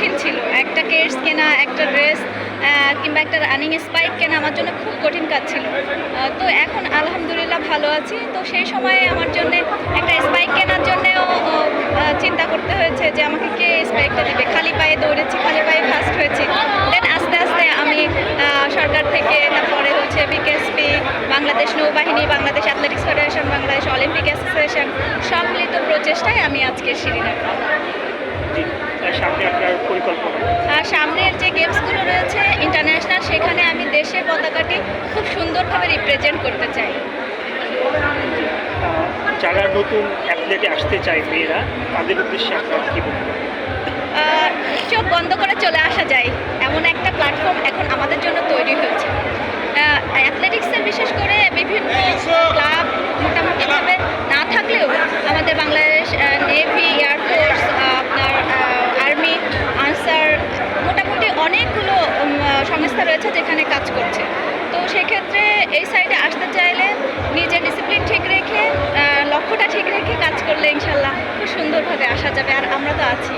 কঠিন ছিল। একটা কেটস কেনা, একটা ড্রেস কিংবা একটা রানিং স্পাইক কেনা আমার জন্য খুব কঠিন কাজ ছিল। তো এখন আলহামদুলিল্লাহ ভালো আছি। তো সেই সময়ে আমার জন্য একটা স্পাইক কেনার জন্যেও চিন্তা করতে হয়েছে যে আমাকে কে স্পাইকটা দেবে? খালি পায়ে দৌড়েছি, খালি পায়ে ফার্স্ট হয়েছি। দেন আস্তে আস্তে আমি সরকার থেকে তারপরে হচ্ছে বিকেএসপি বাংলাদেশ নৌবাহিনী, Bangladesh athletics federation Bangladesh Olympic association সম্মিলিত প্রচেষ্টায় আমি আজকে আর আপনার পরিকল্পনা। সামনের যে গেমসগুলো রয়েছে ইন্টারন্যাশনাল সেখানে আমি দেশের পতাকাটি খুব সুন্দরভাবে রিপ্রেজেন্ট করতে চাই। যারা নতুন অ্যাথলেটে আসতে চায় মেয়েরা তাদের উদ্দেশ্যে আপনার কী বলবেন? চোখ বন্ধ করে চলে আসা যায়। এই সাইডে আসতে চাইলে নিজের ডিসিপ্লিন ঠিক রেখে লক্ষ্যটা ঠিক রেখে কাজ করলে ইনশাল্লাহ খুব সুন্দরভাবে আসা যাবে। আর আমরা তো আছি।